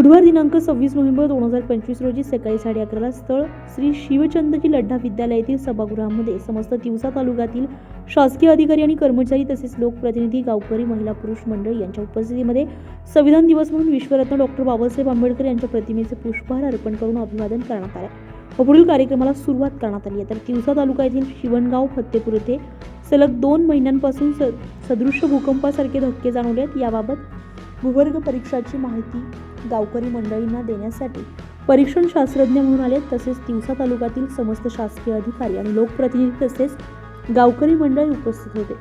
बुधवार दिनांक सव्वीस नोव्हेंबर दोन हजार पंचवीस रोजी सकाळी साडे अकराला स्थळ श्री शिवचंदजी लड्डा विद्यालयातील सभागृहामध्ये समस्त तिवसा तालुक्यातील शासकीय अधिकारी आणि कर्मचारी तसेच लोकप्रतिनिधी गावकरी महिला पुरुष मंडळी यांच्या उपस्थितीमध्ये संविधान दिवस म्हणून विश्वरत्न डॉक्टर बाबासाहेब आंबेडकर यांच्या प्रतिमेचे पुष्पहार अर्पण करून अभिवादन करण्यात आले. व पुढील कार्यक्रमाला सुरुवात करण्यात आली आहे. तर तिवसा तालुका येथील शिवणगाव फत्तेपूर येथे सलग दोन महिन्यांपासून स सदृश्य भूकंपासारखे धक्के जाणवले आहेत. याबाबत भूवर्ग परीक्षाची माहिती गावकरी मंडळींना देण्यासाठी परीक्षण शास्त्रज्ञ म्हणून आले तसेच तिवसा तालुक्यातील समस्त शासकीय अधिकारी आणि लोकप्रतिनिधी तसेच गावकरी मंडळी उपस्थित होते.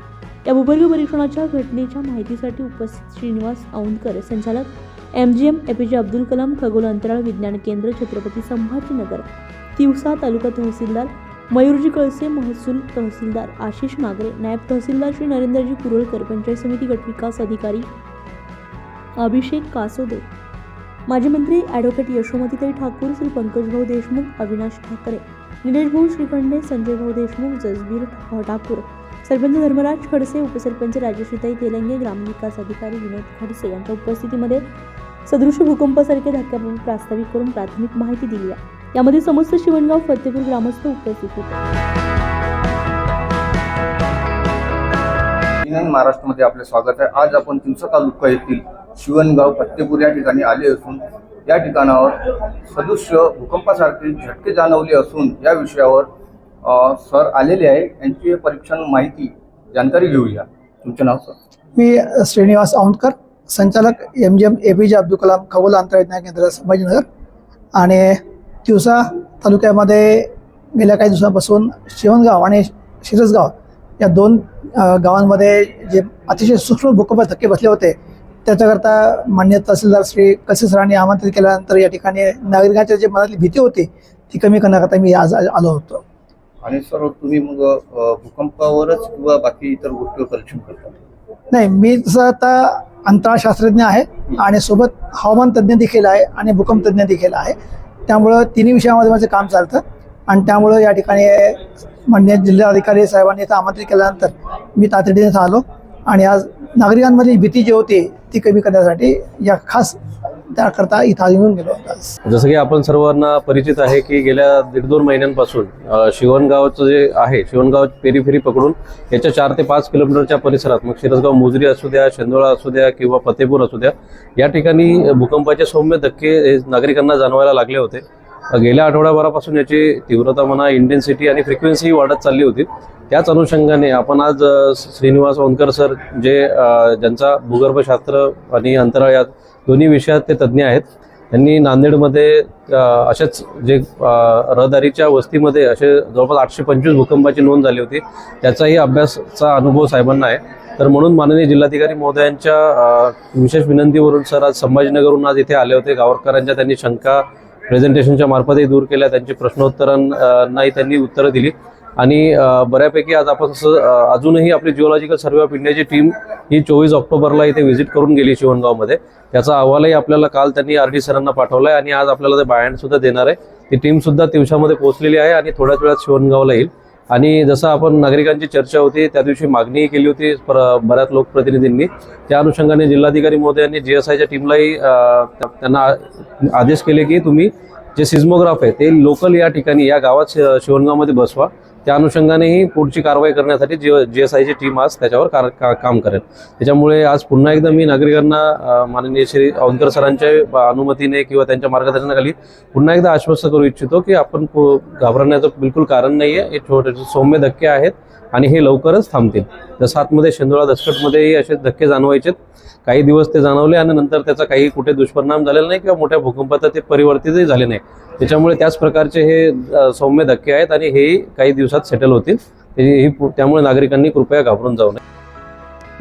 या भूवर्ग परीक्षणाच्या घटनेच्या माहितीसाठी उपस्थित श्रीनिवास औंदकर संचालक M G M A P J Abdul Kalam खगोल अंतराळ विज्ञान केंद्र छत्रपती संभाजीनगर तिवसा तालुका तहसीलदार मयूरजी कळसे महसूल तहसीलदार आशिष नागरे नायब तहसीलदार श्री नरेंद्रजी कुरळकर पंचायत समिती गटविकास अधिकारी अभिषेक कासोदे माजी मंत्री ॲडव्होकेट यशोमतीताई ठाकूर श्री पंकजभाऊ देशमुख अविनाश ठाकरे निलेशभाऊ श्रीखंडे संजयभाऊ देशमुख जसबीर ठाकूर सरपंच धर्मराज खडसे उपसरपंच राजश्रीताई तेलंगे ग्रामविकास अधिकारी विनोद खडसे यांच्या उपस्थितीमध्ये सदृश भूकंपासारख्या धक्क्याबाबत प्रास्ताविक करून प्राथमिक माहिती दिली आहे. यामध्ये समस्त शिवणगाव फतेपूर ग्रामस्थ उपस्थित होते. महाराष्ट्रामध्ये आपले स्वागत आहे. आज आपण तिवसा तालुका येथील शिवणगाव फत्तेपूर या ठिकाणी आले असून या ठिकाणावर सदृश्य भूकंपासारखे झटके जाणवले असून या विषयावर सर आलेले आहे. यांची परीक्षण माहिती जानकारी घेऊया. तुमचं नाव सर? मी श्रीनिवास औंधकर संचालक M G M A P J Abdul Kalam खगोल अंतर्विज्ञान केंद्र संभाजीनगर. आणि तिवसा तालुक्यामध्ये गेल्या काही दिवसांपासून शिवणगाव आणि शिरसगाव या दोन गावांमध्ये जे अतिशय सूक्ष्म भूकंप धक्के बसले होते त्याच्याकरता मान्य तहसीलदार श्री कसे सरांनी आमंत्रित केल्यानंतर या ठिकाणी नागरिकांच्या जे मनातली भीती होती ती कमी करण्याकरता मी आज आलो होतो. आणि सर तुम्ही मग भूकंपावरच किंवा बाकी इतर गोष्टीवर परीक्षण करता? नाही मी तसं आता अंतराळशास्त्रज्ञ आहे आणि सोबत हवामान तज्ज्ञ देखील आहे आणि भूकंप तज्ज्ञ देखील आहे. त्यामुळं तिन्ही विषयामध्ये माझं काम चालतं आणि त्यामुळं या ठिकाणी मान्य जिल्हाधिकारी साहेबांनी इथं आमंत्रित केल्यानंतर मी तातडीने आलो आणि आज नागरिकांमधली भीती जी होती ती कमी करण्यासाठी या खास त्याकरता इथं येऊन गेलो होतो जसं की आपण सर्वांना परिचित आहे की गेल्या दीड दोन महिन्यांपासून शिवणगावचं जे आहे शिवणगाव पेरीफेरी पकडून याच्या चार ते पाच किलोमीटरच्या परिसरात मग शिरसगाव मोजरी असू द्या शेंदोळा असू द्या किंवा फतेपूर असू द्या या ठिकाणी भूकंपाचे सौम्य धक्के हे नागरिकांना जाणवायला लागले होते. गेल्या आठवड्याभरापासून याची तीव्रता म्हणा इंटेन्सिटी आणि फ्रिक्वेन्सी वाढत चालली होती. त्याच अनुषंगाने आपण आज श्रीनिवास ओंकर सर जे ज्यांचा भूगर्भशास्त्र आणि अंतराळ या दोन्ही विषयात ते तज्ज्ञ आहेत त्यांनी नांदेडमध्ये असेच अशाच जे रहदारीच्या वस्तीमध्ये असे जवळपास आठशे पंचवीस भूकंपाची नोंद झाली होती. त्याचाही अभ्यासचा अनुभव साहेबांना आहे. तर म्हणून माननीय जिल्हाधिकारी महोदयांच्या विशेष विनंतीवरून सर आज संभाजीनगरहून आज इथे आले होते. गावकरांच्या त्यांनी शंका प्रेझेंटेशनच्या मार्फतही दूर केल्या त्यांची प्रश्नोत्तरांनाही त्यांनी उत्तरं दिली. आणि बऱ्यापैकी आज आपण असं अजूनही आपली जिओलॉजिकल सर्वे ऑफ इंडियाची टीम ही चोवीस ऑक्टोबरला इथे व्हिजिट करून गेली शिवणगावमध्ये. त्याचा अहवालही आपल्याला काल त्यांनी आर डी सरांना पाठवला आहे आणि आज आपल्याला ते बायंडसुद्धा देणार आहे. ती टीमसुद्धा तिवशामध्ये पोहोचलेली आहे आणि थोड्याच वेळात शिवणगावला येईल. आणि जसं आपण नागरिकांची चर्चा होती त्या दिवशी मागणीही केली होती पर- बऱ्याच लोकप्रतिनिधींनी. त्या अनुषंगाने जिल्हाधिकारी महोदयांनी जी एस आयच्या टीमलाही त्यांना आदेश केले की तुम्ही जे सिस्मोग्राफ आहे ते लोकल या ठिकाणी या गावात शिवणगावमध्ये बसवा. त्या अनुषंगानेही पुढची कारवाई करण्यासाठी जी जी एस आयची टीम आज त्याच्यावर कार का- काम करेल. त्याच्यामुळे आज पुन्हा एकदा मी नागरिकांना माननीय श्री औंदकर सरांच्या अनुमतीने किंवा त्यांच्या मार्गदर्शनाखाली पुन्हा एकदा आश्वस्त करू इच्छितो की आपण घाबरण्याचं बिलकुल कारण नाही आहे हे छोटे सौम्य धक्के आहेत आणि हे लवकरच थांबतील. जसं आतमध्ये शेंदोळा दसकटमध्येही असे धक्के जाणवायचे काही दिवस ते जाणवले आणि नंतर त्याचा काही कुठे दुष्परिणाम झालेला नाही किंवा मोठ्या भूकंपात ते परिवर्तितही झाले नाही. त्याच्यामुळे त्याच प्रकारचे हे सौम्य धक्के आहेत आणि हेही काही दिवसात सेटल होतील. ही त्यामुळे नागरिकांनी कृपया घाबरून जाऊ नये.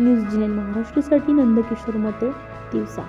न्यूज महाराष्ट्रासाठी नंदकिशोर मते दिवसा.